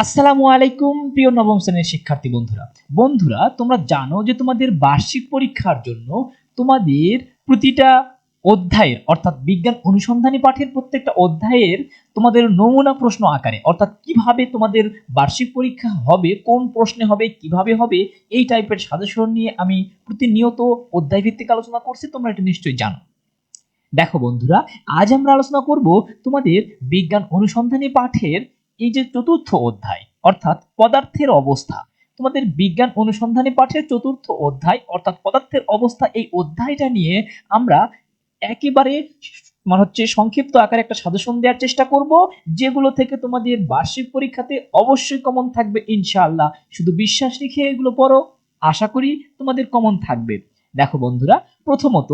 আসসালামু আলাইকুম, প্রিয় নবম শ্রেণির শিক্ষার্থী বন্ধুরা। বন্ধুরা, তোমরা জানো যে তোমাদের বার্ষিক পরীক্ষার জন্য তোমাদের প্রতিটা অধ্যায়ের, অর্থাৎ বিজ্ঞান অনুসন্ধানী পাঠের প্রত্যেকটা অধ্যায়ের তোমাদের নমুনা প্রশ্ন আকারে, অর্থাৎ কীভাবে তোমাদের বার্ষিক পরীক্ষা হবে, কোন প্রশ্নে হবে, কীভাবে হবে, এই টাইপের সাজেশন নিয়ে আমি প্রতিনিয়ত অধ্যায় ভিত্তিক আলোচনা করছি, তোমরা এটা নিশ্চয়ই জানো। দেখো বন্ধুরা, আজ আমরা আলোচনা করব তোমাদের বিজ্ঞান অনুসন্ধানী পাঠের এই যে চতুর্থ অধ্যায়, অর্থাৎ পদার্থের অবস্থা, তোমাদের বিজ্ঞান অনুসন্ধানী পাঠের চতুর্থ অধ্যায়, অর্থাৎ পদার্থের অবস্থা এই অধ্যায়টা নিয়ে আমরা একেবারে মানে হচ্ছে সংক্ষিপ্ত আকারে একটা সাজেশন দেওয়ার চেষ্টা করব, যেগুলো থেকে তোমাদের বার্ষিক পরীক্ষাতে অবশ্যই কমন থাকবে, ইনশাআল্লাহ। শুধু বিশ্বাস রেখে এগুলো পড়ো, আশা করি তোমাদের কমন থাকবে। দেখো বন্ধুরা, প্রথমত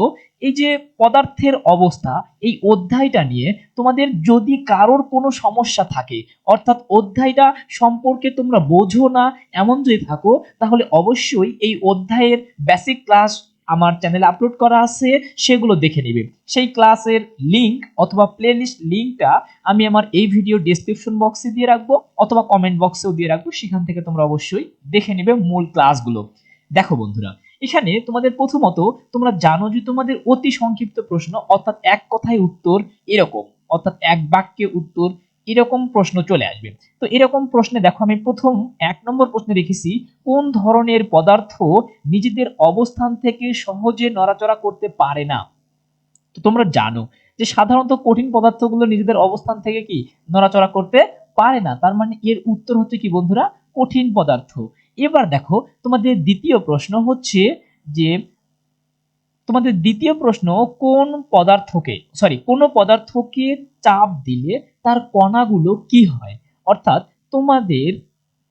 এই যে পদার্থের অবস্থা, এই অধ্যায়টা নিয়ে তোমাদের যদি কারোর কোনো সমস্যা থাকে, অর্থাৎ অধ্যায়টা সম্পর্কে তোমরা বোঝো না এমন যদি থাকো, তাহলে অবশ্যই এই অধ্যায়ের বেসিক ক্লাস আমার চ্যানেলে আপলোড করা আছে, সেগুলো দেখে নেবে। সেই ক্লাসের লিংক অথবা প্লেলিস্ট লিংকটা আমি আমার এই ভিডিও ডেসক্রিপশন বক্সে দিয়ে রাখব, অথবা কমেন্ট বক্সেও দিয়ে রাখব, সেখান থেকে তোমরা অবশ্যই দেখে নেবে মূল ক্লাসগুলো দেখো বন্ধুরা এখানে তোমাদের প্রথমত তোমরা জানো যে তোমাদের অতি সংক্ষিপ্ত প্রশ্ন অর্থাৎ এক কথায় উত্তর এরকম, অর্থাৎ এক বাক্যে উত্তর এরকম প্রশ্ন চলে আসবে। তো এরকম প্রশ্নে দেখো আমি প্রথম এক নম্বর প্রশ্নে রেখেছি, কোন ধরনের পদার্থ নিজেদের অবস্থান থেকে সহজে নড়াচড়া করতে পারে না? তো তোমরা জানো যে সাধারণত কঠিন পদার্থগুলো নিজেদের অবস্থান থেকে কি? নড়াচড়া করতে পারে না। তার মানে এর উত্তর হচ্ছে কি বন্ধুরা? কঠিন পদার্থ। এবার দেখো, তোমাদের দ্বিতীয় প্রশ্ন হচ্ছে যে, তোমাদের দ্বিতীয় প্রশ্ন, কোন পদার্থকে সরি কোন পদার্থকে চাপ দিলে তার কণাগুলো কি হয়? অর্থাৎ তোমাদের,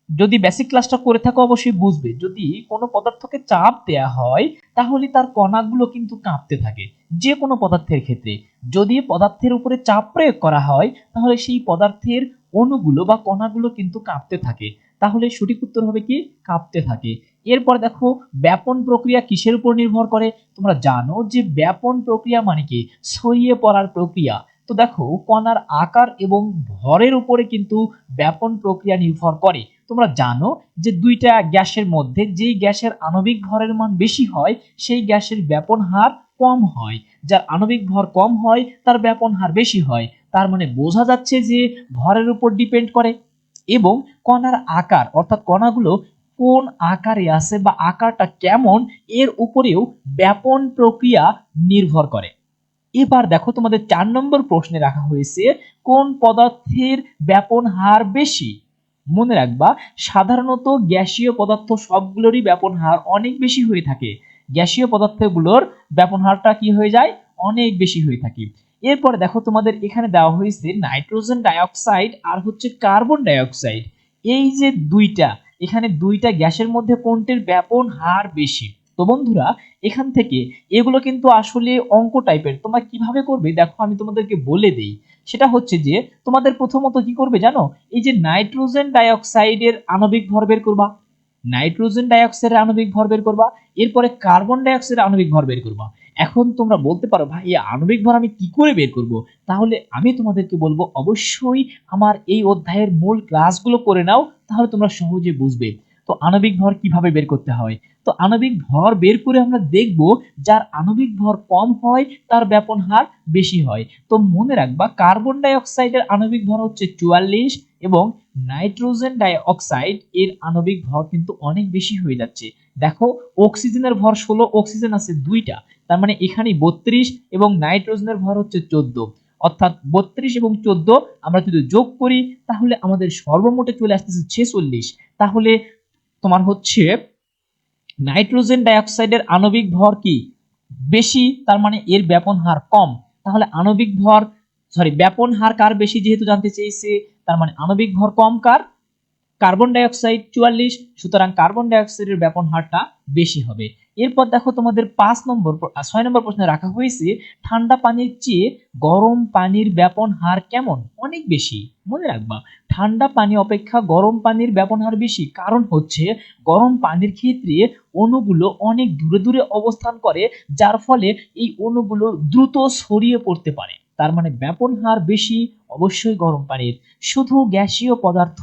যদি বেসিক ক্লাসটা করে থাকো অবশ্যই বুঝবে, যদি কোনো পদার্থকে চাপ দেয়া হয়, তাহলে তার কণাগুলো কিন্তু কাঁপতে থাকে, যে কোনো পদার্থের ক্ষেত্রে। যদি পদার্থের উপরে চাপ প্রয়োগ করা হয়, তাহলে সেই পদার্থের অণুগুলো বা কণাগুলো কিন্তু কাঁপতে থাকে। তাহলে সঠিক উত্তর হবে কি? কাঁপতে থাকে। এরপর দেখো, ব্যাপন প্রক্রিয়া কিসের উপর নির্ভর করে? তোমরা জানো যে ব্যাপন প্রক্রিয়া মানে কি? ছড়িয়ে পড়ার প্রক্রিয়া। তো দেখো, কণার আকার এবং ভরের উপরে কিন্তু ব্যাপন প্রক্রিয়া নির্ভর করে। তোমরা জানো যে দুইটা গ্যাসের মধ্যে যেই গ্যাসের আণবিক ভরের মান বেশি হয়, সেই গ্যাসের ব্যাপন হার কম হয়। যার আণবিক ভর কম হয়, তার ব্যাপন হার বেশি হয়। তার মানে বোঝা যাচ্ছে যে ভরের উপর ডিপেন্ড করে। এবং কণার আকার, অর্থাৎ কণাগুলো কোন আকারে আছে বা আকারটা কেমন, এর উপরেও ব্যাপন প্রক্রিয়া নির্ভর করে। এবার দেখো তোমাদের চার নম্বর প্রশ্নে রাখা হয়েছে, কোন পদার্থের ব্যাপন হার বেশি? মনে রাখবা, সাধারণত গ্যাসীয় পদার্থ সবগুলোরই ব্যাপন হার অনেক বেশি হয়ে থাকে। গ্যাসীয় পদার্থগুলোর ব্যাপন হারটা কি হয়ে যায়? অনেক বেশি হয়ে থাকে। এরপরে দেখো তোমাদের এখানে দেওয়া হয়েছে নাইট্রোজেন ডাইঅক্সাইড আর হচ্ছে কার্বন ডাইঅক্সাইড। এই যে দুইটা, এখানে দুইটা গ্যাসের মধ্যে কোনটির ব্যাপন হার বেশি? তো বন্ধুরা, এখান থেকে এগুলো কিন্তু আসলে অঙ্ক টাইপের। তোমরা কীভাবে করবে? দেখো, আমি তোমাদেরকে বলে দেই। সেটা হচ্ছে যে, তোমাদের প্রথমত কি করবে জানো? এই যে নাইট্রোজেন ডাইঅক্সাইডের আণবিক ভর বের করবা। নাইট্রোজেন ডাইঅক্সাইডের আণবিক ভর বের করবা, এরপরে কার্বন ডাইঅক্সাইডের আণবিক ভর বের করবা। এখন তোমরা বলতে পারো, ভাই, এই আণবিক ভর আমি কি করে বের করব? তাহলে আমি তোমাদেরকে বলব, অবশ্যই আমার এই অধ্যায়ের মূল ক্লাসগুলো করে নাও, তাহলে তোমরা সহজে বুঝবে। তো আণবিক ভর কীভাবে বের করতে হয়? তো আণবিক ভর বের করে আমরা দেখব যার আণবিক ভর কম হয়, তার ব্যাপন হার বেশি হয়। তো মনে রাখবা, কার্বন ডাই অক্সাইডের আণবিক ভর হচ্ছে চুয়াল্লিশ এবং নাইট্রোজেন ডাই অক্সাইড এর আণবিক ভর কিন্তু অনেক বেশি হয়ে যাচ্ছে। দেখো, অক্সিজেনের ভর ষোলো, অক্সিজেন আছে দুইটা। তার মানে এখানে বত্রিশ এবং নাইট্রোজেনের ভর হচ্ছে চোদ্দ। অর্থাৎ বত্রিশ এবং চোদ্দ আমরা যদি যোগ করি, তাহলে আমাদের সর্বমোটে চলে আসতেছে ছেচল্লিশ। তাহলে তোমার হচ্ছে নাইট্রোজেন ডাইঅক্সাইডের আণবিক ভর কি? বেশি, তার মানে এর ব্যাপন হার কম। তাহলে আণবিক ভর সরি ব্যাপন হার কার বেশি যেহেতু জানতে চেয়েছে, তার মানে আণবিক ভর কম কার? কার্বন ডাইঅক্সাইড চুয়াল্লিশ, সুতরাং কার্বন ডাইঅক্সাইডের ব্যাপন হারটা বেশি হবে। এরপর দেখো তোমাদের পাঁচ নম্বর ছয় নম্বর প্রশ্নে রাখা হয়েছে, ঠান্ডা পানির চেয়ে গরম পানির ব্যাপন হার কেমন? অনেক বেশি। মনে রাখবা, ঠান্ডা পানি অপেক্ষা গরম পানির ব্যাপন হার বেশি। কারণ হচ্ছে, গরম পানির ক্ষেত্রে অণুগুলো অনেক দূরে দূরে অবস্থান করে, যার ফলে এই অণুগুলো দ্রুত ছড়িয়ে পড়তে পারে। তার মানে ব্যাপন হার বেশি অবশ্যই গরম পানির। শুধু গ্যাসীয় পদার্থ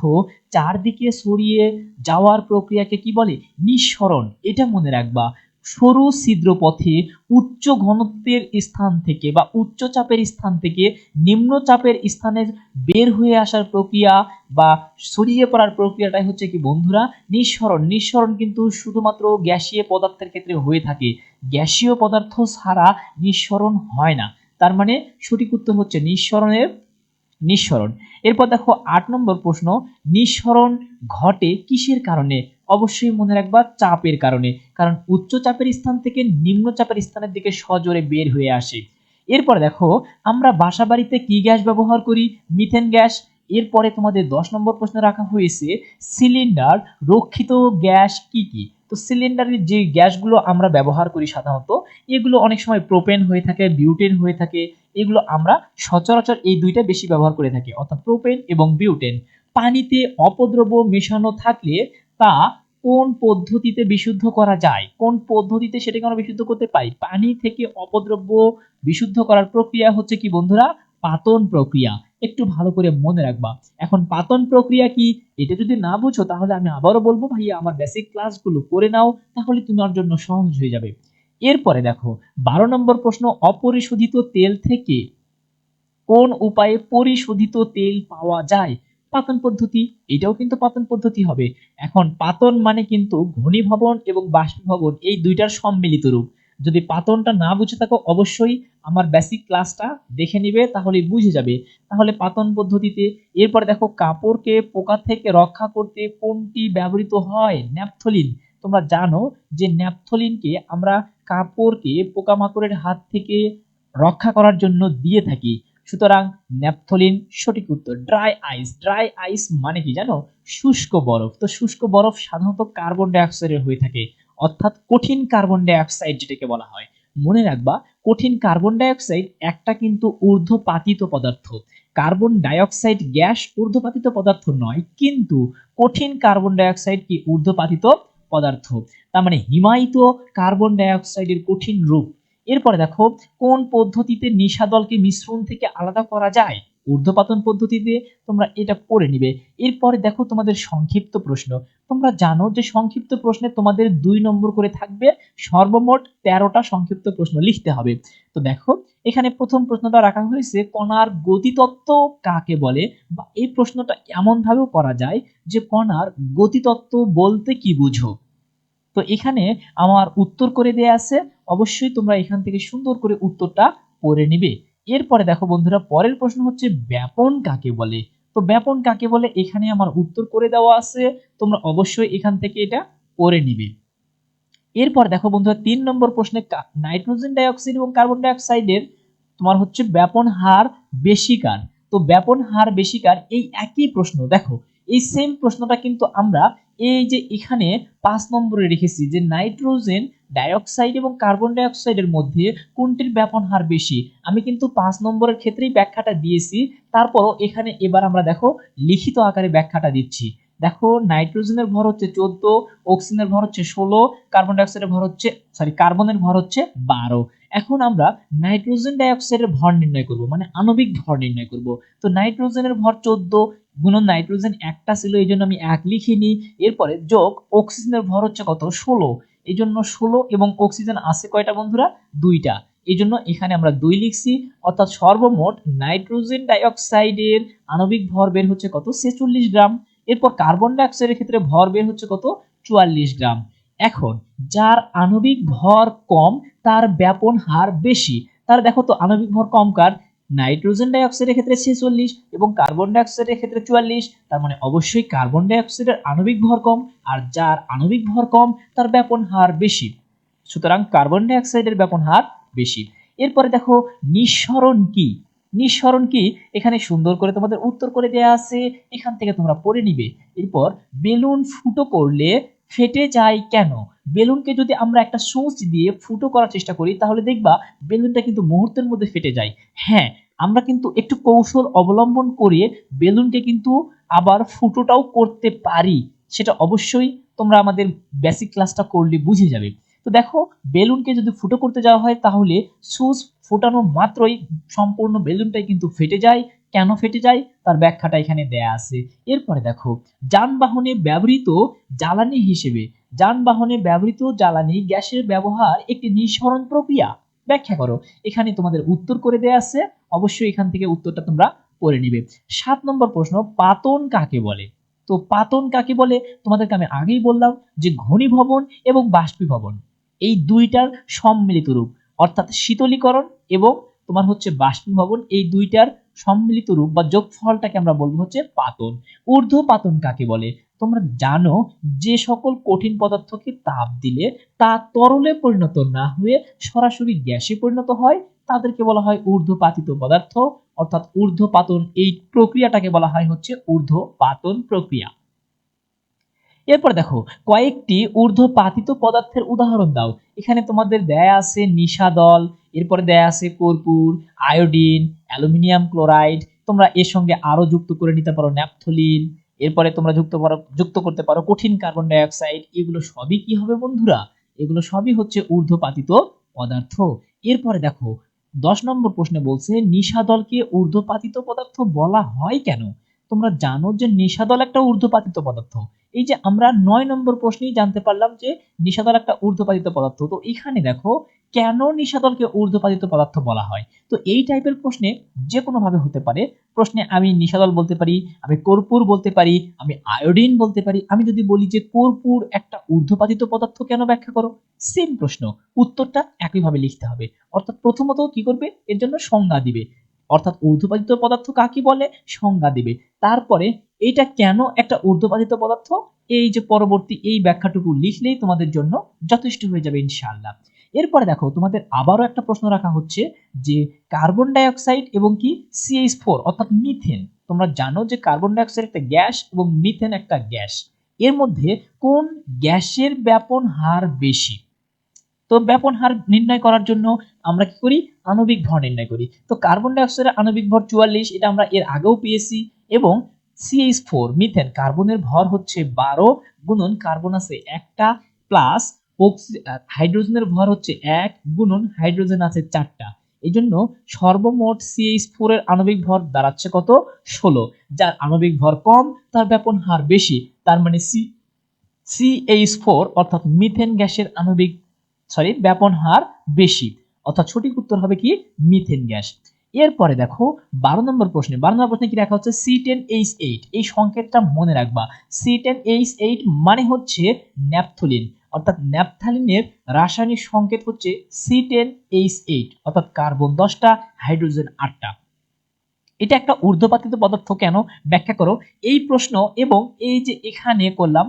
চারদিকে ছড়িয়ে যাওয়ার প্রক্রিয়াকে কি বলে? নিঃসরণ। এটা মনে রাখবা সরু ছিদ্র পথে উচ্চ ঘনত্বের স্থান থেকে বা উচ্চ চাপের স্থান থেকে নিম্ন চাপের স্থানে বের হয়ে আসার প্রক্রিয়া বা ছড়িয়ে পড়ার প্রক্রিয়াটাই হচ্ছে কি বন্ধুরা নিঃসরণ। নিঃসরণ কিন্তু শুধুমাত্র গ্যাসীয় পদার্থের ক্ষেত্রে হয়ে থাকে। গ্যাসীয় পদার্থ ছাড়া নিঃসরণ হয় না। তার মানে সঠিক উত্তর হচ্ছে নিঃসরণের নিঃসরণ। এরপর দেখো আট নম্বর প্রশ্ন, নিঃসরণ ঘটে কিসের কারণে? অবশ্যই মনে রাখবা চাপের কারণে, কারণ উচ্চ চাপের স্থান থেকে নিম্ন চাপের স্থানের দিকে সজোরে বের হয়ে আসে। এরপর দেখো, আমরা বাসা বাড়িতে কি গ্যাস ব্যবহার করি? Methane gas. এরপরে তোমাদের দশ নম্বর প্রশ্ন রাখা হয়েছে, সিলিন্ডার রক্ষিত গ্যাস কি কি? তো সিলিন্ডারের যে গ্যাসগুলো আমরা ব্যবহার করি সাধারণত, এগুলো অনেক সময় প্রোপেন হয়ে থাকে, বিউটেন হয়ে থাকে। এগুলো আমরা সচরাচর এই দুইটা বেশি ব্যবহার করে থাকি, অর্থাৎ প্রোপেন এবং বিউটেন। পানিতে অপদ্রব্য মেশানো থাকলে তা কোন পদ্ধতিতে বিশুদ্ধ করা যায়? কোন পদ্ধতিতে সেটাকে আমরা বিশুদ্ধ করতে পারি? পানি থেকে অপদ্রব্য বিশুদ্ধ করার প্রক্রিয়া হচ্ছে কি বন্ধুরা? পাতন প্রক্রিয়া। একটু ভালো করে মনে রাখবা। এখন পাতন প্রক্রিয়া কি? এটা যদি না বুঝো, তাহলে আমি আবারও বলব, ভাইয়া, আমার বেসিক ক্লাসগুলো করে নাও, তাহলে তোমার জন্য সহজ হয়ে যাবে। এরপরে দেখো, বারো নম্বর প্রশ্ন, অপরিশোধিত তেল থেকে কোন উপায়ে পরিশোধিত তেল পাওয়া যায়? পাতন পদ্ধতি, এটাও কিন্তু পাতন পদ্ধতি হবে। এখন পাতন মানে কিন্তু ঘনীভবন এবং বাষ্পীভবন, এই দুইটার সম্মিলিত রূপ। যদি পাতনটা না বুঝে থাকো, অবশ্যই আমার বেসিক ক্লাসটা দেখে নিবে, তাহলে বুঝে যাবে। তাহলে পাতন পদ্ধতিতে, এরপর দেখো কাপড়কে পোকা থেকে রক্ষা করতে কোনটি ব্যবহৃত হয়? ন্যাপথলিন। তোমরা জানো যে ন্যাপথলিনকে আমরা কাপড়কে পোকামাকড়ের হাত থেকে রক্ষা করার জন্য দিয়ে থাকি। সুতরাং ন্যাপথলিন সঠিক উত্তর ড্রাই আইস ড্রাই আইস মানে কি জানো? শুষ্ক বরফ। তো শুষ্ক বরফ সাধারণত কার্বন ডাইঅক্সাইডের হয়ে থাকে, অর্থাৎ কঠিন কার্বন ডাইঅক্সাইড যেটাকে বলা হয়। মনে রাখবা, কঠিন কার্বন ডাইঅক্সাইড একটা কিন্তু ঊর্ধ্বপাতিত পদার্থ। কার্বন ডাইঅক্সাইড গ্যাস ঊর্ধ্বপাতিত পদার্থ নয়, কিন্তু কঠিন কার্বন ডাইঅক্সাইড কি? ঊর্ধ্বপাতিত পদার্থ। তার মানে হিমায়িত কার্বন ডাইঅক্সাইডের কঠিন রূপ। এরপরে দেখো, কোন পদ্ধতিতে নিশাদলকে মিশ্রণ থেকে আলাদা করা যায়? ঊর্ধ্বপাতন পদ্ধতিতে তোমরা এটা পড়ে নিবে। এরপরে দেখো তোমাদের সংক্ষিপ্ত প্রশ্ন। তোমরা জানো যে সংক্ষিপ্ত প্রশ্নে তোমাদের দুই নম্বর করে থাকবে সর্বমোট তেরোটা সংক্ষিপ্ত প্রশ্ন লিখতে হবে। তো দেখো, এখানে প্রথম প্রশ্নটা রাখা হয়েছে, কণার গতিতত্ত্ব কাকে বলে? বা এই প্রশ্নটা এমন ভাবেও করা যায় যে কণার গতিতত্ত্ব বলতে কি বুঝো? তো এখানে আমার উত্তর করে দেয়া আছে। অবশ্যই তোমরা এখান থেকে সুন্দর করে উত্তরটা পড়ে নিবে। এরপরে দেখো বন্ধুরা, পরের প্রশ্ন হচ্ছে, ব্যাপন কাকে বলে? তো ব্যাপন কাকে বলে? এখানে আমার উত্তর করে দেওয়া আছে। তোমরা অবশ্যই এখান থেকে এটা পড়ে নিবে। এরপর দেখো বন্ধুরা, তিন নম্বর প্রশ্নে নাইট্রোজেন ডাইঅক্সাইড এবং কার্বন ডাইঅক্সাইডের তোমার হচ্ছে ব্যাপন হার বেশি কার? তো ব্যাপন হার বেশি কার? এই একই প্রশ্ন। দেখো, এই সেম প্রশ্নটা কিন্তু আমরা এই যে এখানে পাঁচ নম্বরে রেখেছি যে নাইট্রোজেন ডাইঅক্সাইড এবং কার্বন ডাইঅক্সাইডের মধ্যে কোনটির ব্যাপন হার বেশি? আমি কিন্তু পাঁচ নম্বরের ক্ষেত্রেই ব্যাখ্যাটা দিয়েছি। তারপরও এখানে এবার আমরা দেখো লিখিত আকারে ব্যাখ্যাটা দিচ্ছি। দেখো, নাইট্রোজেনের ভর হচ্ছে চোদ্দ, অক্সিজেনের ভর হচ্ছে ষোলো, কার্বন ডাইঅক্সাইডের ভর হচ্ছে, সরি, কার্বনের ভর হচ্ছে বারো। এখন আমরা নাইট্রোজেন ডাইঅক্সাইডের ভর নির্ণয় করব মানে আণবিক ভর নির্ণয় করব। তো নাইট্রোজেনের ভর চোদ্দ গুণন নাইট্রোজেন একটা ছিল, এই জন্য আমি এক লিখিনি। এরপরে যোগ, অক্সিজেনের ভর হচ্ছে কত? ষোলো। এই জন্য ষোলো এবং অক্সিজেন আছে কয়টা বন্ধুরা? দুইটা। এই জন্য এখানে আমরা দুই লিখছি, অর্থাৎ সর্বমোট নাইট্রোজেন ডাইঅক্সাইডের আণবিক ভর বের হচ্ছে কত? ছেচল্লিশ গ্রাম। এরপর কার্বন ডাইঅক্সাইডের ক্ষেত্রে ভর বের হচ্ছে কত? চুয়াল্লিশ গ্রাম। এখন, যার আণবিক ভর কম, তার ব্যাপন হার বেশি। তার দেখো তো, আণবিক ভর কম কার? নাইট্রোজেন ডাইঅক্সাইডের ক্ষেত্রে ছেচল্লিশ এবং কার্বন ডাইঅক্সাইডের ক্ষেত্রে চুয়াল্লিশ, তার মানে অবশ্যই কার্বন ডাইঅক্সাইডের আণবিক ভর কম, আর যার আণবিক ভর কম, তার ব্যাপন হার বেশি। সুতরাং কার্বন ডাইঅক্সাইডের ব্যাপন হার বেশি। এরপরে দেখো, নিঃসরণ কি? নিঃসরণ কি? এখানে সুন্দর করে তোমাদের উত্তর করে দেয়া আছে, এখান থেকে তোমরা পড়ে নিবে। এরপর বেলুন ফুটো করলে ফেটে যায় কেন? বেলুনকে যদি আমরা একটা সুচ দিয়ে ফুটো করার চেষ্টা করি, তাহলে দেখবা বেলুনটা কিন্তু মুহূর্তের মধ্যে ফেটে যায়। হ্যাঁ আমরা কিন্তু একটু কৌশল অবলম্বন করে বেলুনকে কিন্তু আবার ফুটোটাও করতে পারি। সেটা অবশ্যই তোমরা আমাদের বেসিক ক্লাসটা করলে বুঝে যাবে। তো দেখো, বেলুনকে যদি ফুটো করতে যাওয়া হয়, তাহলে সুচ ফোটানো মাত্রই সম্পূর্ণ বেলুনটাই কিন্তু ফেটে যায়। কেন ফেটে যায়? তার ব্যাখ্যাটা এখানে দেয়া আছে। এরপরে দেখো, যানবাহনে ব্যবহৃত জ্বালানি হিসেবে, যানবাহনে ব্যবহৃত জ্বালানি গ্যাসের ব্যবহার একটি নিঃসরণ প্রক্রিয়া। ব্যাখ্যা করো। এখানে তোমাদের উত্তর করে দেয়া আছে। অবশ্যই এখান থেকে উত্তরটা তোমরা পড়ে নিবে। সাত নম্বর প্রশ্ন, পাতন কাকে বলে? তো পাতন কাকে বলে? তোমাদেরকে আমি আগেই বললাম যে ঘনীভবন এবং বাষ্পীভবন, এই দুইটার সম্মিলিত রূপ, অর্থাৎ শীতলীকরণ এবং তোমার হচ্ছে বাষ্পীভবন, এই দুইটার সম্মিলিত রূপ বা যোগফলটাকে আমরা বলব হচ্ছে পাতন। ঊর্ধ্ব পাতন কাকে বলে? তোমরা জানো যে সকল কঠিন পদার্থকে তাপ দিলে তা তরলে পরিণত না হয়ে সরাসরি গ্যাসে পরিণত হয়। তাদেরকে বলা হয় ঊর্ধ্বপাতিত পদার্থ। অর্থাৎ ঊর্ধ্বপাতন এই প্রক্রিয়াটাকে বলা হয় হচ্ছে ঊর্ধ্বপাতন প্রক্রিয়া। এরপর দেখো, কয়েকটি ঊর্ধ্বপাতিত পদার্থের উদাহরণ দাও। এখানে তোমাদের দেয়া আছে নিশাদল এরপরে দেয়া আছে কর্পূর, আয়োডিন, অ্যালুমিনিয়াম ক্লোরাইড, তোমরা এর সঙ্গে আরও যুক্ত করে নিতে পারো ন্যাপথলিন, এরপরে তোমরা যুক্ত পারো, যুক্ত করতে পারো কঠিন কার্বন ডাইঅক্সাইড। এগুলো সবই কি হবে বন্ধুরা? এগুলো সবই হচ্ছে ঊর্ধ্বপাতিত পদার্থ। এরপরে দেখো, দশ নম্বর প্রশ্নে বলছে নিশাদলকে ঊর্ধ্বপাতিত পদার্থ বলা হয় কেন? তোমরা জানো যে নিশাদল একটা ঊর্ধ্বপাতিত পদার্থ। এই যে আমরা নয় নম্বর প্রশ্নেই জানতে পারলাম যে নিশাদল একটা ঊর্ধ্বপাতিত পদার্থ। তো এখানে দেখো, কেন নিশাদলকে ঊর্ধ্বপাতিত পদার্থ বলা হয়? তো এই টাইপের প্রশ্নে যে কোনো ভাবে হতে পারে। প্রশ্নে আমি নিশাদল বলতে পারি, আমি কর্পূর বলতে পারি, আমি আয়োডিন বলতে পারি। আমি যদি বলি যে কর্পূর একটা ঊর্ধ্বপাতিত পদার্থ কেন ব্যাখ্যা করো? সেম প্রশ্ন। উত্তরটা একইভাবে লিখতে হবে। অর্থাৎ প্রথমত কি করবে? এর জন্য সংজ্ঞা দিবে। অর্থাৎ ঊর্ধ্বপাতিত পদার্থ কাকে বলে? সংজ্ঞা দিবে। তারপরে এটা কেন একটা ঊর্ধ্বপাতিত পদার্থ? এই যে পরবর্তী এই ব্যাখ্যাটুকু লিখলেই তোমাদের জন্য যথেষ্ট হয়ে যাবে ইনশাআল্লাহ। এরপরে দেখো, তোমাদের আবারও একটা প্রশ্ন রাখা হচ্ছে যে কার্বন ডাইঅক্সাইড এবং কি? সিএইচ ফোর অর্থাৎ মিথেন। তোমরা জানো যে কার্বন ডাইঅক্সাইড একটা গ্যাস এবং মিথেন একটা গ্যাস। এর মধ্যে কোন গ্যাসের ব্যাপন হার বেশি? তো ব্যাপন হার নির্ণয় করার জন্য আমরা কি করি? আণবিক ভর নির্ণয় করি। তো কার্বন ডাইঅক্সাইডের আণবিক ভর চুয়াল্লিশ, এটা আমরা এর আগেও পেয়েছি এবং সিএইচ ফোর মিথেন কার্বনের ভর হচ্ছে বারো গুণন কার্বন আছে একটা প্লাস হাইড্রোজেনের ভর হচ্ছে এক গুণন হাইড্রোজেন আছে চারটা। এই জন্য সর্বমোট সিএইচ ফোর এর আণবিক ভর দাঁড়াচ্ছে কত? ষোলো। যার আণবিক ভর কম, তার ব্যাপন হার বেশি। তার মানে সি সিএইচ ফোর অর্থাৎ মিথেন গ্যাসের আণবিক সরি ব্যাপন হার বেশি। অর্থাৎ সঠিক উত্তর হবে কি? Methane gas. এরপরে দেখো, বারো নম্বর প্রশ্নে, বারো নম্বর প্রশ্নে কি রাখা হচ্ছে? সি টেন এইচ এইট এই সংকেতটা মনে রাখবা। সি টেন এইচ এইট মানে হচ্ছে ন্যাপথলিন। অর্থাৎ ন্যাপথালিনের রাসায়নিক সংকেত হচ্ছে সি টেন এইচ এইট অর্থাৎ কার্বন দশটা, হাইড্রোজেন আটটা। এটা একটা ঊর্ধ্বপাতিত পদার্থ কেন? ব্যাখ্যা করো। এই প্রশ্ন এবং এই যে এখানে করলাম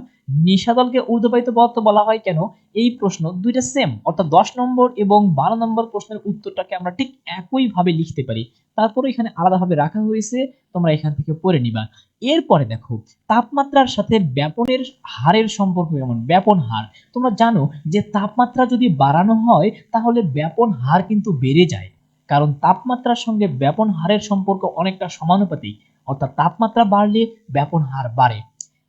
নিশাদলকে ঊর্ধ্বপাতিত পদার্থ বলা হয় কেন? এই প্রশ্ন দুইটা সেম অর্থাৎ দশ নম্বর এবং বারো নম্বর প্রশ্নের উত্তরটাকে আমরা ঠিক একই ভাবে লিখতে পারি। তারপরে এখানে আলাদাভাবে রাখা হয়েছে, তোমরা এখান থেকে পড়ে নিবা। এরপরে দেখো, তাপমাত্রার সাথে ব্যাপনের হারের সম্পর্ক কেমন? ব্যাপন হার। তোমরা জানো যে তাপমাত্রা যদি বাড়ানো হয়, তাহলে ব্যাপন হার কিন্তু বেড়ে যায়। কারণ তাপমাত্রার সঙ্গে ব্যাপন হারের সম্পর্ক অনেকটা সমানুপাতিক, অর্থাৎ তাপমাত্রা বাড়লে ব্যাপন হার বাড়ে।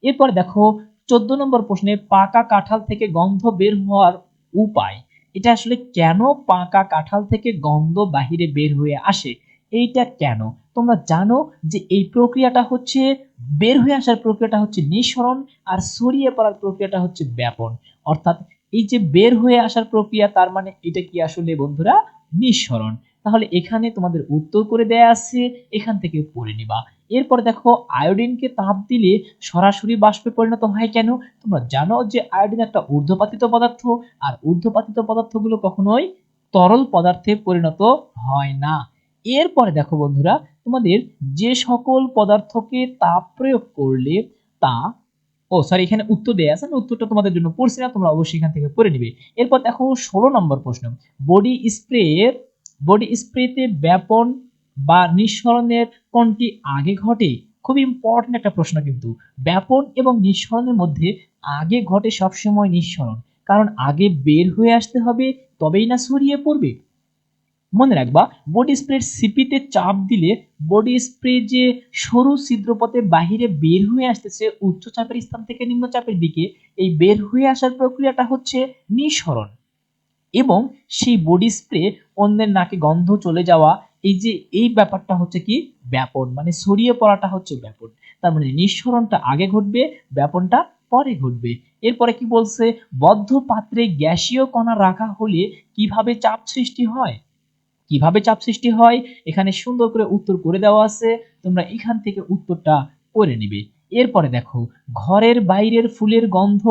এরপর দেখো, চোদ্দ নম্বর প্রশ্নে পাকা কাঁঠাল থেকে গন্ধ বের হওয়ার উপায়। এটা আসলে কেন পাকা কাঁঠাল থেকে গন্ধ বাহিরে বের হয়ে আসে? এইটা কেন? তোমরা জানো যে এই প্রক্রিয়াটা হচ্ছে, বের হয়ে আসার প্রক্রিয়াটা হচ্ছে নিঃসরণ আর ছড়িয়ে পড়ার প্রক্রিয়াটা হচ্ছে ব্যাপন। অর্থাৎ এই যে বের হয়ে আসার প্রক্রিয়া, তার মানে এটা কি আসলে বন্ধুরা? নিঃসরণ। তাহলে এখানে তোমাদের উত্তর করে দেয়া আছে, এখান থেকে পড়ে নিবা। এরপর দেখো, আয়োডিনকে তাপ দিলে সরাসরি বাষ্পে পরিণত হয় কেন? তোমরা জানো যে আয়োডিন একটা ঊর্ধ্বপাতিত পদার্থ, আর ঊর্ধ্বপাতিত পদার্থগুলো কখনোই তরল পদার্থে পরিণত হয় না। এরপরে দেখো বন্ধুরা, তোমাদের যে সকল পদার্থকে তাপ প্রয়োগ করলে তা, ও সরি এখানে উত্তর দেয়া আছে, আমি উত্তরটা তোমাদের জন্য পড়ছি না, তোমরা অবশ্যই এখান থেকে পড়ে নিবে। এরপর দেখো, ষোলো নম্বর প্রশ্ন। বডি স্প্রে বডি স্প্রেতে ব্যাপন বা নিঃসরণের কোনটি আগে ঘটে? খুব ইম্পর্টেন্ট একটা প্রশ্ন কিন্তু। ব্যাপন এবং নিঃসরণের মধ্যে আগে ঘটে সবসময় নিঃসরণ। কারণ আগে বের হয়ে আসতে হবে, তবেই না ছড়িয়ে পড়বে। মনে রাখবা বডি স্প্রে সিপিতে চাপ দিলে বডি স্প্রে যে সরু ছিদ্রপথে বাহিরে বের হয়ে আসতেছে, উচ্চ চাপের স্থান থেকে নিম্ন চাপের দিকে, এই বের হয়ে আসার প্রক্রিয়াটা হচ্ছে নিঃসরণ। এবং সেই বডি স্প্রে অন্যের নাকে গন্ধ চলে যাওয়া, এই যে, এই ব্যাপারটা হচ্ছে কি ব্যাপন মানে ছড়িয়ে পড়াটা হচ্ছে ব্যাপন। তার মানে নিঃসরণটা আগে ঘটবে, ব্যাপনটা পরে ঘটবে। এরপরে কি বলছে? বদ্ধ পাত্রে গ্যাসীয় কণা রাখা হলে কীভাবে চাপ সৃষ্টি হয়? কীভাবে চাপ সৃষ্টি হয়? এখানে সুন্দর করে উত্তর করে দেওয়া আছে। তোমরা এখান থেকে উত্তরটা করে নিবে। এরপরে দেখো, ঘরের বাইরের ফুলের গন্ধ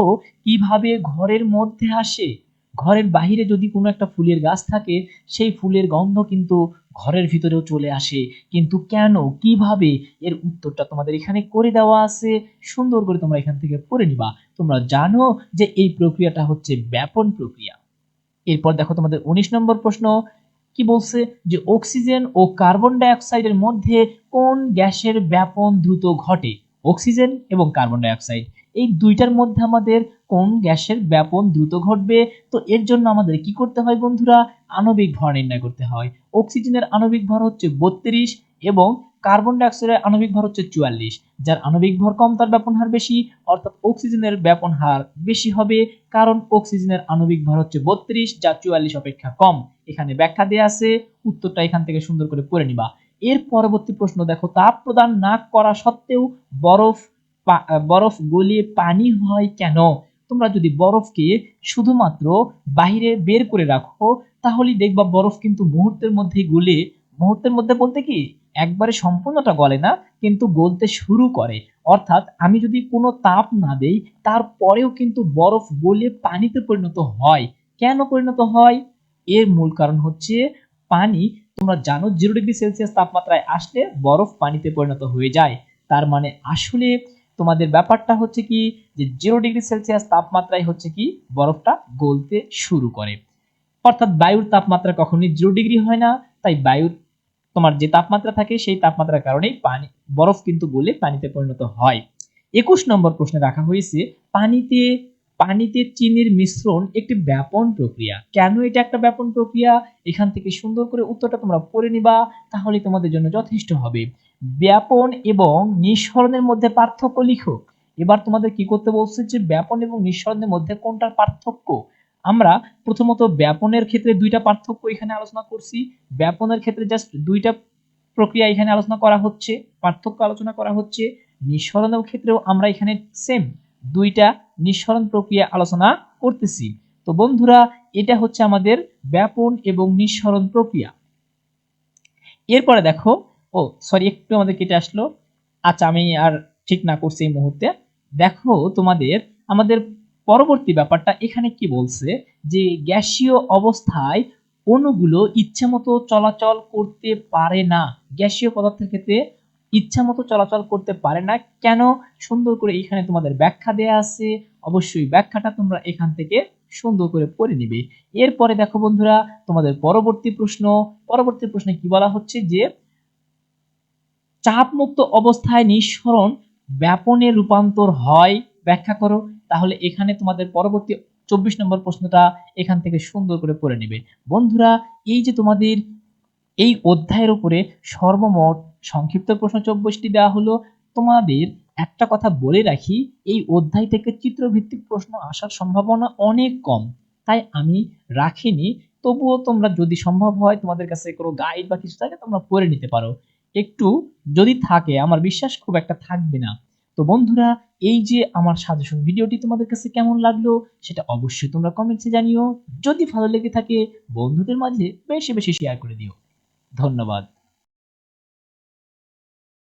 কীভাবে ঘরের মধ্যে আসে? ঘরের বাইরে যদি কোনো একটা ফুলের গাছ থাকে, সেই ফুলের গন্ধ কিন্তু ঘরের ভিতরেও চলে আসে। কিন্তু কেন? কীভাবে? এর উত্তরটা তোমাদের এখানে করে দেওয়া আছে। সুন্দর করে তোমরা এখান থেকে পড়ে নিবা। তোমরা জানো যে এই প্রক্রিয়াটা হচ্ছে ব্যাপন প্রক্রিয়া। এরপর দেখো তোমাদের উনিশ নম্বর প্রশ্ন। কি বলছে? যে অক্সিজেন ও কার্বন ডাইঅক্সাইডের মধ্যে কোন গ্যাসের ব্যাপন দ্রুত ঘটে? অক্সিজেন এবং কার্বন ডাইঅক্সাইড। এই দুইটার মধ্যে আমাদের কোন গ্যাসের ব্যাপন দ্রুত ঘটবে? তো এর জন্য আমাদের কি করতে হয় বন্ধুরা? আণবিক ভর নির্ণয় করতে হয়। অক্সিজেনের আণবিক ভর হচ্ছে বত্রিশ এবং কার্বন ডাইঅক্সাইডের আণবিক ভর হচ্ছে চুয়াল্লিশ। যার আণবিক ভর কম, তার ব্যাপন হার বেশি। অর্থাৎ অক্সিজেনের ব্যাপন হার বেশি হবে, কারণ অক্সিজেনের আণবিক ভর হচ্ছে বত্রিশ, যা চুয়াল্লিশ অপেক্ষা কম। এখানে ব্যাখ্যা দেয়া আছে, উত্তরটা এখান থেকে সুন্দর করে পড়ে নিবা। এর পরবর্তী প্রশ্ন, দেখো, তাপ প্রদান না করা সত্ত্বেও বরফ বরফ গলিয়ে পানি হয় কেন? তোমরা যদি বরফকে শুধুমাত্র বাইরে বের করে রাখো, তাহলেই দেখবা বরফ কিন্তু মুহূর্তের মধ্যেই গলে, মুহূর্তের মধ্যে বলতে কি? একবারে সম্পূর্ণটা গলে না, কিন্তু গলতে শুরু করে। অর্থাৎ আমি যদি কোনো তাপ না দেই, তারপরেও কিন্তু বরফ গলে পানিতে পরিণত হয়। কেন পরিণত হয়? এর মূল কারণ হচ্ছে পানি, তোমরা জানো, জিরো ডিগ্রি সেলসিয়াস তাপমাত্রায় আসলে বরফ পানিতে পরিণত হয়ে যায়। তার মানে আসলে তোমাদের ব্যাপারটা হচ্ছে কি, যে জিরো ডিগ্রি সেলসিয়াস তাপমাত্রায় হচ্ছে কি, বরফটা গলতে শুরু করে। অর্থাৎ বায়ুর তাপমাত্রা কখনোই জিরো ডিগ্রি হয় না, তাই বায়ুর তোমার যে তাপমাত্রা থাকে, সেই তাপমাত্রার কারণেই পানি, বরফ কিন্তু গলে পানিতে পরিণত হয়। একুশ নম্বর প্রশ্নে রাখা হয়েছে, পানিতে পানিতে চিনির মিশ্রণ একটি ব্যাপন প্রক্রিয়া। কেন এটা একটা ব্যাপন প্রক্রিয়া? এখান থেকে সুন্দর করে উত্তরটা তোমরা পড়ে নিবা, তাহলে তোমাদের জন্য যথেষ্ট হবে। ব্যাপন এবং নিঃসরণের মধ্যে পার্থক্য লিখো। এবার তোমাদের কি করতে বলছে যে ব্যাপন এবং নিঃসরণের মধ্যে কোনটার পার্থক্য? আমরা প্রথমত ব্যাপনের ক্ষেত্রে দুইটা পার্থক্য এখানে আলোচনা করছি। ব্যাপনের ক্ষেত্রে জাস্ট দুইটা প্রক্রিয়া এখানে আলোচনা করা হচ্ছে, পার্থক্য আলোচনা করা হচ্ছে। নিঃসরণের ক্ষেত্রেও আমরা এখানে সেম দুইটা নিঃসরণ প্রক্রিয়া আলোচনা করতেছি। তো বন্ধুরা, এটা হচ্ছে আমাদের ব্যাপন এবং নিঃসরণ প্রক্রিয়া। এরপরে দেখো, ও সরি একটু আমাদের কেটে আসলো। আচ্ছা আমি আর ঠিক না করছি এই মুহূর্তে। দেখো তোমাদের, আমাদের পরবর্তী ব্যাপারটা এখানে কি বলছে? যে গ্যাসীয় অবস্থায় অণুগুলো ইচ্ছামতো চলাচল করতে পারে না। গ্যাসীয় পদার্থের ক্ষেত্রে ইচ্ছামতো চলাচল করতে পারে না, কেন সুন্দর করে এখানে তোমাদের ব্যাখ্যা দেয়া আছে, অবশ্যই ব্যাখ্যাটা তোমরা এখান থেকে সুন্দর করে পড়ে নিবে। এরপরে দেখো বন্ধুরা, তোমাদের পরবর্তী প্রশ্ন, পরবর্তী প্রশ্নে কি বলা হচ্ছে যে, চাপমুক্ত অবস্থায় নিঃসরণ ব্যাপনে রূপান্তর হয়, ব্যাখ্যা করো, তাহলে এখানে তোমাদের পরবর্তী চব্বিশ নম্বর প্রশ্নটা এখান থেকে সুন্দর করে পড়ে নেবে। বন্ধুরা, এই যে তোমাদের এই অধ্যায়ের উপরে সর্বমোট সংক্ষিপ্ত প্রশ্ন চব্বিশটি দেওয়া হলো, তোমাদের একটা কথা বলে রাখি, এই অধ্যায় থেকে চিত্রভিত্তিক প্রশ্ন আসার সম্ভাবনা অনেক কম। তাই আমি রাখিনি, তবুও তোমরা যদি সম্ভব হয় তোমাদের কাছে কোনো গাইড বা কিছু থাকে তোমরা পড়ে নিতে পারো। একটু যদি থাকে, আমার বিশ্বাস খুব একটা থাকবে না। তো বন্ধুরা, এই যে আমার সাজেশন ভিডিওটি তোমাদের কাছে কেমন লাগল, সেটা অবশ্যই তোমরা কমেন্টসে জানিও। যদি ভালো লেগে থাকে, বন্ধুদের মাঝে বেশি বেশি শেয়ার করে দিও। ধন্যবাদ।